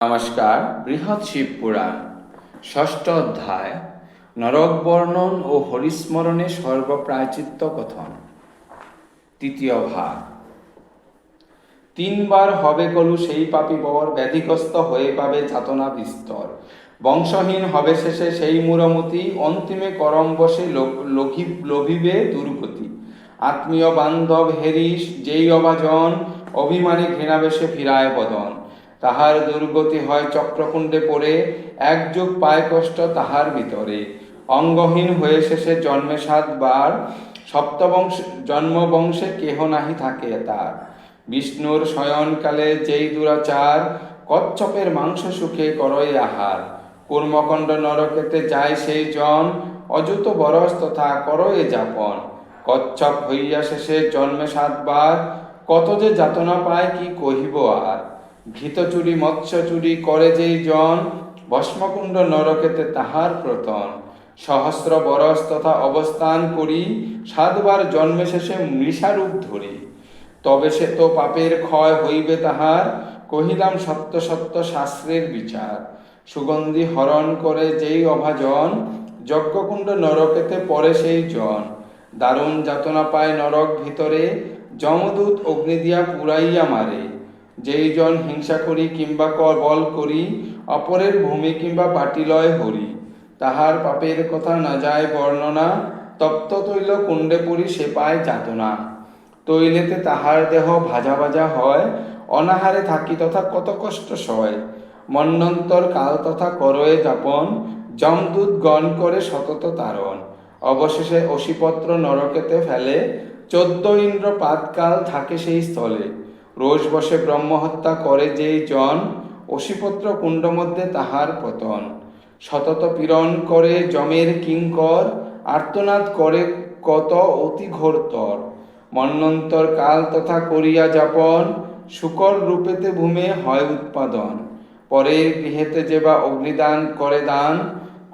নমস্কার, বৃহৎ শিব পুরাণ, ষষ্ঠ অধ্যায়, নরক বর্ণন ও হরিস্মরণে সর্বপ্রায়চিত্ত কথন, তৃতীয় ভাগ। তিনবার হবে কলু সেই পাপি বর, ব্যাধিগ্রস্ত হয়ে পাবে যাতনা বিস্তর। বংশহীন হবে শেষে সেই মুরমতি, অন্তিমে করম বসে লোভিবে দুর্গতি। আত্মীয় বান্ধব হেরিস, যেই অভাজন অভিমানে ঘৃণাবেশে ফিরায় বদন। তাহার দুর্গতি হয় চক্রকুণ্ডে পড়ে, এক যুগ পায় কষ্ট তাহার ভিতরে। অঙ্গহীন হয়ে শেষে জন্মে সাতবার, সপ্তবংশ, জন্মবংশে কেহ নাহি থাকে তার। বিষ্ণুর শয়নকালে যেই দুরাচার, কচ্ছপের মাংস সুখে করয় আহার। কুর্মকণ্ড নরকেতে যায় সেই জন, অযুত বরস তথা করয়ে যাপন। কচ্ছপ হইয়া শেষে জন্মে সাতবার, কত যে যাতনা পায় কি কহিব আর? ঘৃত চুরি মৎস্য চুরি করে যেই জন, ভস্মকুণ্ড নরকেতে তাহার প্রতন। সহস্র বরস তথা অবস্থান করি সাতবার জন্মে শেষে মৃষারূপ ধরি। তবে সে তো পাপের ক্ষয় হইবে তাহার, কহিলাম সত্য সত্য শাস্ত্রের বিচার। সুগন্ধি হরণ করে যেই অভাজন, যজ্ঞকুণ্ড নরকেতে পরে সেই জন। দারুণ যাতনা পায় নরক ভিতরে, যমদূত অগ্নি দিয়া পুরাইয়া মারে। যেই জন হিংসা করি কিংবা বল করি, অপরের ভূমি কিংবা পাটিলয় হরি। তাহার পাপের কথা না যায় বর্ণনা, তপ্ত তৈল কুণ্ডে পড়ি সে পায় যাতনা। তৈলেতে তাহার দেহ ভাজা ভাজা হয়, অনাহারে থাকি তথা কত কষ্ট সয়। মন্নন্তর কাল তথা করয়ে যাপন যমদূত গণ করে সতত তারণ। অবশেষে অসিপত্র নরকেতে ফেলে, চোদ্দ ইন্দ্র পাতকাল থাকে সেই স্থলে। রোজ বসে ব্রহ্মহত্যা করে যেই জন, অসিপত্র কুণ্ড মধ্যে তাহার পতন। সতত পীড়ন করে জমের কিঙ্কর, আর্তনাদ করে কত অতি ঘোরতর মন্নন্তর কাল তথা করিয়া যাপন, শুকর রূপেতে ভূমে হয় উৎপাদন। পরের গৃহেতে যে বা অগ্নিদান করে দান,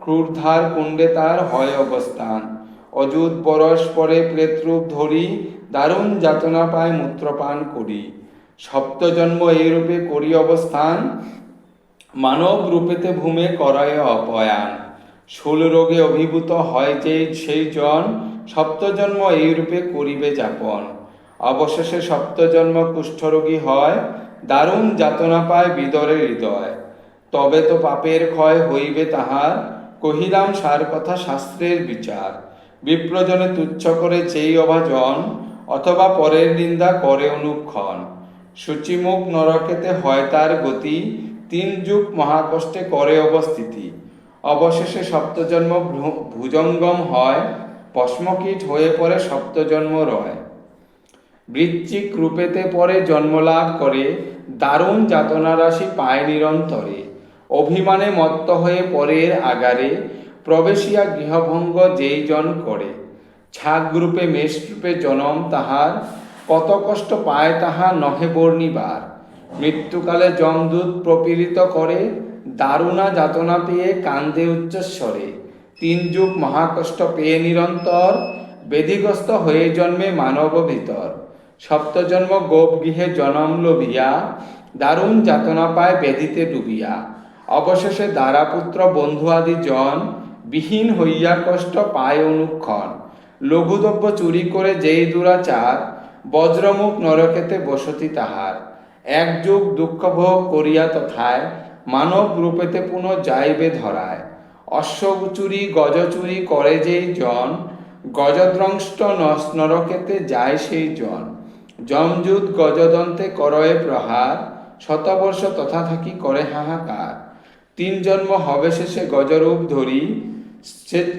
ক্রূরধার কুণ্ডে তার হয় অবস্থান। অযুত পরশ পরে প্রেতরূপ ধরি, দারুণ যাতনা পায় মূত্রপান করি। সপ্তজন্ম এই রূপে করি অবস্থান, মানব রূপেতে ভূমে করায় অপয়ান। শূল রোগে অভিভূত হয় যে সেই জন, সপ্তজন্ম এই রূপে করিবে যাপন। অবশেষে সপ্তজন্ম কুষ্ঠরোগী হয়, দারুণ যাতনা পায় বিদরের হৃদয়। তবে তো পাপের ক্ষয় হইবে তাহার, কহিলাম সার কথা শাস্ত্রের বিচার। বিপ্রজনে তুচ্ছ করে যেই অভাজন, অথবা পরের নিন্দা করে অনুক্ষণ। সূচিমুখ নরকেতে হয় তার গতি, তিন যুগ মহাকষ্টে করে অবস্থিতি। অবশেষে সপ্তজন্ম ভুজঙ্গম হয়, পশ্মকীট হয়ে পড়ে সপ্তজন্ম রয়। বৃশ্চিক রূপেতে পরে জন্মলাভ করে, দারুণ যাতনা রাশি পায় নিরন্তরে। অভিমানে মত্ত হয়ে পরের আগারে, প্রবেশিয়া গৃহভঙ্গ যেই জন করে। ছাগ রূপে মেষ রূপে জনম তাহার কত কষ্ট পায় তাহা নহে বর্ণিবার। মৃত্যুকালে যমদূত প্রপীড়িত করে, দারুণা যাতনা পেয়ে কান্দে উচ্চস্বরে। তিন যুগ মহাকষ্ট পেয়ে নিরন্তর, বেদিগ্রস্ত হয়ে জন্মে মানব ভিতর। সপ্তজন্ম গোপ গৃহে জনম লোভিয়া, দারুণ যাতনা পায় বেদিতে ডুবিয়া। অবশেষে দ্বারাপুত্র বন্ধু আদি জন, বিহীন হইয়া কষ্ট পায় অনুক্ষণ। লঘুদ্রব্য চুরি করে যেই দুরাচার বজ্রমুখ নরকেতে বসতি তাহার। এক যুগ দুঃখ ভোগ করিয়া তথায়, মানব রূপেতে পুনঃ যাইবে ধরায়। অশ্ব গজচুরি করে যেই জন, গজদ্রংষ্ট নস- নরকেতে যায় সেই জন। যমযুত গজদন্তে করয়ে প্রহার, শতবর্ষ তথা থাকি করে হাহাকার। তিন জন্ম হবে শেষে গজরূপ ধরি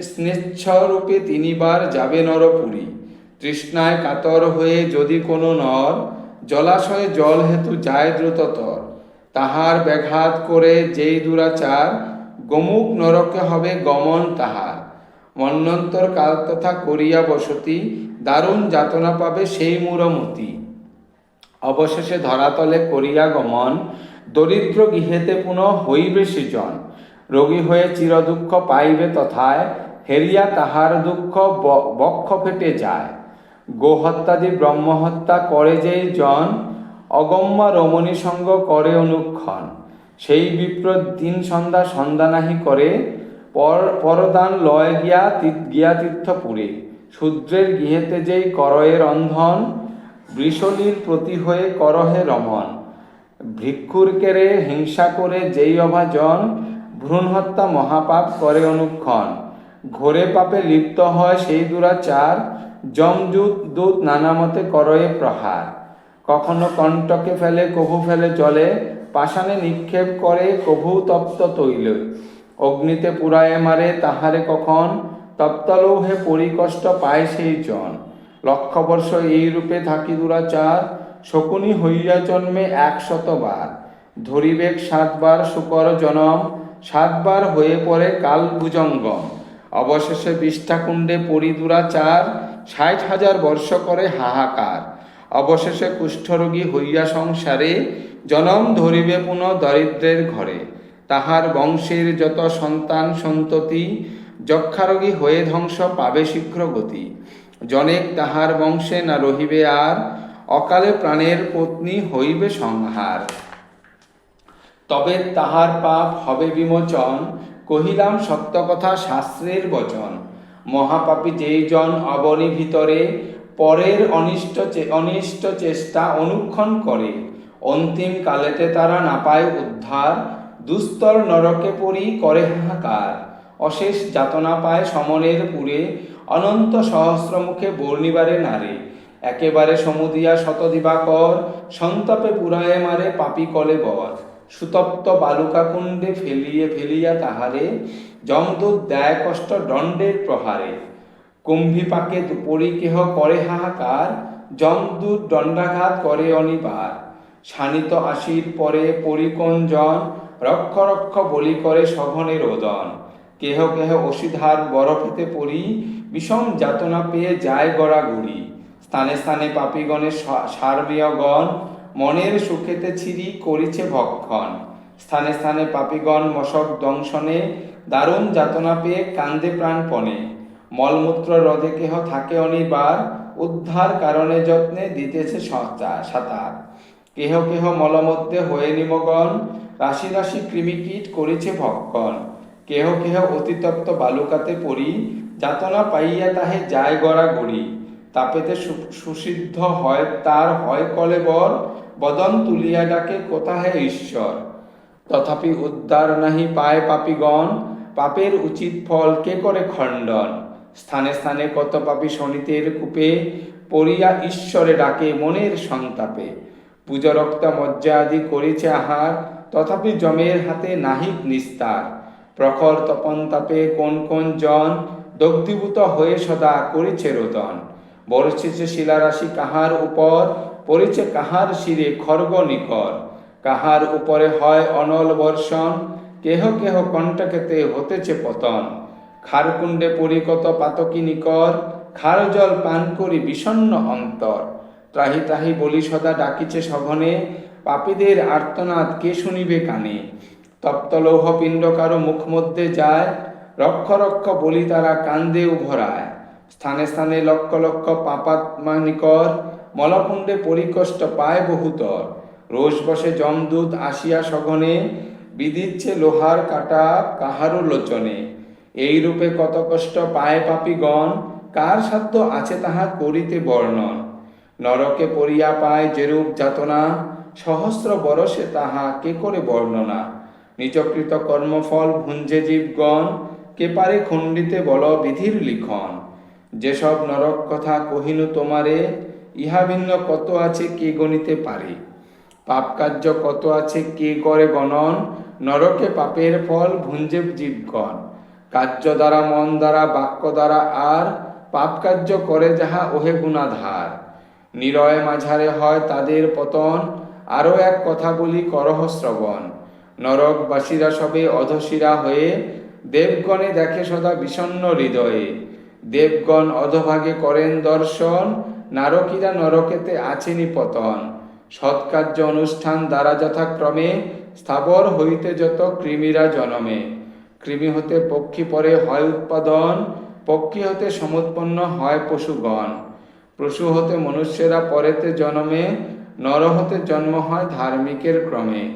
স্নেচ্ছরূপে তিনিবার যাবে নরপুরী। তৃষ্ণায় কাতর হয়ে যদি কোনো নর, জলাশয়ে জল হেতু যায় দ্রুততর। তাহার ব্যাঘাত করে যেই দুরাচার, গোমুখ নরকে হবে গমন তাহার। মন্নন্তর কাল তথা করিয়া বসতি, দারুণ যাতনা পাবে সেই মুরমতি। অবশেষে ধরাতলে করিয়া গমন, দরিদ্র গৃহেতে পুনঃ হইবে সৃজন। রোগী হয়ে চিরদুঃখ পাইবে তথায়, হেরিয়া তাহার দুঃখ বক্ষ ফেটে যায়। গোহত্যাদি ব্রহ্মহত্যা করে যেই জন, অগম্য রমণী সঙ্গ করে অনুক্ষণ। সেই বিপ্র দিন সন্ধ্যা সন্ধ্যা নাহি করে, পর পরদান লয় গিয়া গিয়া তীর্থপুরে। শূদ্রের গৃহেতে যেই করয়ে রন্ধন, বৃষলীর প্রতি হয়ে করহে রমন। ভিক্ষুর কেড়ে হিংসা করে যেই অভাজন ভ্রূণ হত্যা মহাপাপ করে অনুক্ষণ। ঘোরে পাপে লিপ্ত হয় সেই দুরাচার যমদূত দূত নানা মতে করয়ে প্রহার। কখনো কণ্টকে ফেলে, কভু ফেলে জলে পাষাণে নিক্ষেপ করে কভু তপ্ত তৈল। অগ্নিতে পুরায়ে মারে তাহারে কখন, তপ্তলৌহে পরিকষ্ট পায় সেই জন। লক্ষ বর্ষ এই রূপে থাকি দুরাচার, শকুনি হইয়া জন্মে একশতবার। ধরিবেক সাতবার শুকর জনম, সাতবার হয়ে পড়ে কাল ভুজঙ্গম। অবশেষে বিষ্ঠাকুণ্ডে পরি দুরাচার ষাট হাজার বর্ষ করে হাহাকার। অবশেষে কুষ্ঠরোগী হইয়া সংসারে জনম ধরিবে পুনঃ দরিদ্রের ঘরে। তাহার বংশের যত সন্তান সন্ততি, যক্ষারোগী হয়ে ধ্বংস পাবে শীঘ্র গতি। জনেক তাহার বংশে না রহিবে আর, অকালে প্রাণের পত্নী হইবে সংহার। তবে তাহার পাপ হবে বিমোচন, কহিলাম সত্য কথা শাস্ত্রের বচন। মহাপাপী যেই জন অবনী ভিতরে পরের অনিষ্ট অনিষ্ট চেষ্টা অনুক্ষণ করে, অন্তিম কালেতে তারা না পায় উদ্ধার, দুস্তর নরকে পড়ি করে হাহাকার। অশেষ যাতনা পায় সমনের পুরে, অনন্ত সহস্র মুখে বর্ণিবারে নারে। একেবারে সমুদিয়া শতদিবাকর, সন্তাপে পুরায়ে মারে পাপি কলে বর। সুতপ্ত বালুকা কুণ্ডে ফেলিয়ে ফেলিয়া তাহারে যমদূত দেয় কষ্ট দণ্ডের প্রহারে। কুম্ভী পাকে দুপরি কেহ করে হাহাকার, যমদূত দণ্ডাঘাত করে অনিবার। শানিত আশির পরে পরিকঞ্জন রক্ষ রক্ষ বলি করে সঘনে রোদন। কেহ কেহ অসিধার বরফেতে পড়ি, বিষম যাতনা পেয়ে যায় গড়াগড়ি। স্থানে স্থানে পাপিগণের সার্বীয়গণ মনের সুখেতে ছিরি করিছে ভক্ষণ। স্থানে স্থানে পাপিগণ মশক দংশনে, দারুণ যাতনা পেয়ে কান্দে প্রাণপণে। মলমূত্র হ্রদে কেহ থাকে অনিবার, উদ্ধার কারণে যত্নে দিতেছে সচা- সাঁতার। কেহ কেহ মলমধ্যে হয়ে নিমগণ রাশি রাশি কৃমিকীট করিছে ভক্ষণ। কেহ কেহ অতিতপ্ত বালুকাতে পড়ি, যাতনা পাইয়া তাহে যায় গড়া গড়ি তাপেতে সুসিদ্ধ হয়, তার হয় কলেবর বদন তুলিয়া ডাকে কোথা হে ঈশ্বর? তথাপি উদ্ধার নাহি পায় পাপিগণ, পাপের উচিত ফল কে করে খণ্ডন? স্থানে স্থানে কত পাপী শনিতের কূপে, পড়িয়া ঈশ্বরে ডাকে মনের সন্তাপে। পূজরক্তা মজ্জা আদি করেছে আহার, তথাপি জমের হাতে নাহিক নিস্তার। প্রখর তপন তাপে কোন কোন জন, দগ্ধীভূত হয়ে সদা করেছে রোদন। বর্ষিছে শিলারাশি কাহার উপর, পড়েছে কাহার শিরে খর্গ নিকর। কাহার উপরে হয় অনল বর্ষণ, কেহ কেহ কণ্টকেতে হতেছে পতন। খারকুণ্ডে পরিকত পাতকি নিকর, খার জল পান করি বিষণ্ণ অন্তর। ত্রাহি ত্রাহি বলি সদা ডাকিছে সঘনে, পাপীদের আর্তনাদ কে শুনিবে কানে? তপ্ত লৌহ পিণ্ড কারও মুখ মধ্যে যায়, রক্ষ রক্ষ বলি তারা কান্দে উভরায়। স্থানে স্থানে লক্ষ লক্ষ পাপাত্মা নিকর মলকুণ্ডে পরিকষ্ট পায় বহুতর। রোষ বসে যমদূত আসিয়া সঘনে বিদিচ্ছে লোহার কাটা কাহারও লোচনে। এই রূপে কত কষ্ট পায় পাপীগণ, কার সাধ্য আছে তাহা করিতে বর্ণন। নরকে পড়িয়া পায় যেরূপ যাতনা, সহস্র বরসে তাহা কে করে বর্ণনা? নিজকৃত কর্মফল ভুঞ্জে জীবগণ, কে পারে খণ্ডিতে বল বিধির লিখন? যেসব নরক কথা কহিনু তোমারে, ইহা ভিন্ন কত আছে কে গণিতে পারে? পাপ কার্য কত আছে কে করে গণন? নরকে পাপের ফল ভুঞ্জে জীবগণ। কার্য দ্বারা, মন দ্বারা, বাক্য দ্বারা আর পাপ কার্য করে যাহা ওহে গুণাধার। নিরয় মাঝারে হয় তাদের পতন, আরও এক কথা বলি করহ শ্রবণ। নরকবাসীরা সবে অধশিরা হয়ে, দেবগণে দেখে সদা বিষণ্ণ হৃদয়ে। দেবগণ অধভাগে করেন দর্শন, নারকীরা নরকেতে আছেনি পতন সৎকার্য অনুষ্ঠান দ্বারা যথাক্রমে, স্থাবর হইতে যত কৃমিরা জনমে। কৃমি হতে পক্ষী পরে হয় উৎপাদন, পক্ষী হতে সমুৎপন্ন হয় পশুগণ। পশু হতে মনুষ্যেরা পরেতে জন্মে, নর হতে জন্ম হয় ধার্মিকের ক্রমে।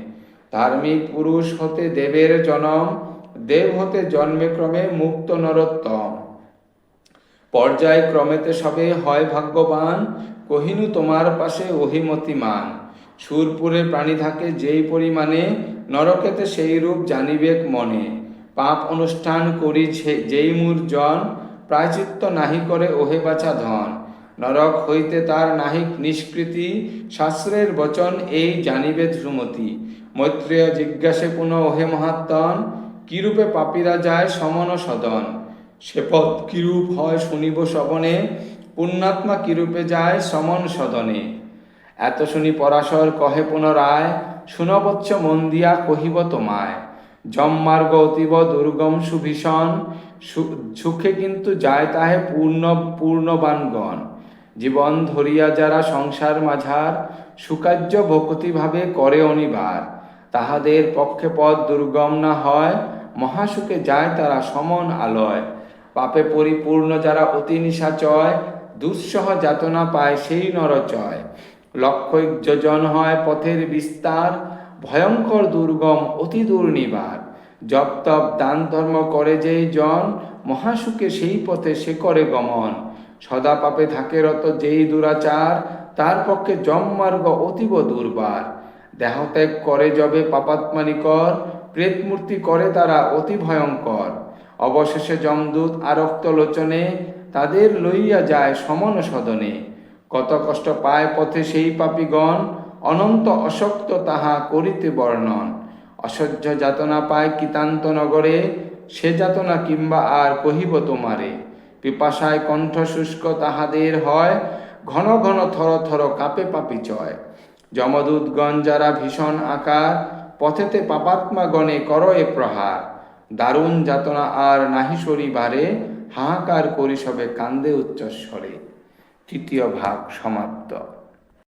ধার্মিক পুরুষ হতে দেবের জনম, দেব হতে জন্মে ক্রমে মুক্ত নরোত্তম। পর্যায়ক্রমেতে সবে হয় ভাগ্যবান, কহিনু তোমার পাশে অহিমতিমান সুরপুরে প্রাণী থাকে যেই পরিমাণে, নরকেতে সেই রূপ জানিবেক মনে। পাপ অনুষ্ঠান করি যেই মূর জন প্রায়চিত্ত নাহি করে ওহে বাছা ধন। নরক হইতে তার নাহিক নিষ্কৃতি, শাস্ত্রের বচন এই জানিবে সুমতি মৈত্রেয় জিজ্ঞাসে পুনঃ ওহে মহাত্মন, কিরূপে পাপীরা যায় সমন সদন? সে পথ কিরূপ হয় শুনিব শ্রবণে পুণ্যাত্মা কিরূপে যায় সমন সদনে। এত শুনি পরাশর কহে পুনরায় শুনবচ্ছ মন দিয়া কহিব তোমায়। জমমার্গ অতীব দুর্গম সুভীষণ সুখে কিন্তু যায় তাহে পূর্ণ, পূর্ণবানগণ। জীবন ধরিয়া যারা সংসার মাঝার, সুকার্য ভক্তিভাবে করে অনিবার। তাহাদের পক্ষে পথ দুর্গম না হয়, মহাসুখে যায় তারা সমন আলয়। পাপে পরিপূর্ণ যারা অতি নিশাচয় দুঃসহ যাতনা পায় সেই নরচয় লক্ষ যোজন হয় পথের বিস্তার, ভয়ঙ্কর দুর্গম অতি দুর্নিবার। জপ তপ দান ধর্ম করে যেই জন, মহাসুখে সেই পথে সে করে গমন। সদা পাপে থাকে রত যেই দুরাচার, তার পক্ষে জমমার্গ অতীব দুর্বার। দেহত্যাগ করে যবে পাপাত্মানিকর প্রেতমূর্তি করে তারা অতি ভয়ঙ্কর। অবশেষে যমদূত আরক্ত লোচনে তাদের লইয়া যায় সমন সদনে। কত কষ্ট পায় পথে সেই পাপীগণ, অনন্ত অশক্ত তাহা করিতে বর্ণন। অসহ্য যাতনা পায় কিতান্ত নগরে, সে যাতনা কিংবা আর কহিব তোমারে। পিপাসায় কণ্ঠ শুষ্ক তাহাদের হয়, ঘন ঘন থর থর কাপে পাপি চয়। যমদূতগণ যারা ভীষণ আকার, পথেতে পাপাত্মা গণে করয়ে প্রহার। দারুণ যাতনা আর নাহি সরিবারে হাহাকার করি সবে কান্দে উচ্চস্বরে। তৃতীয় ভাগ সমাপ্ত।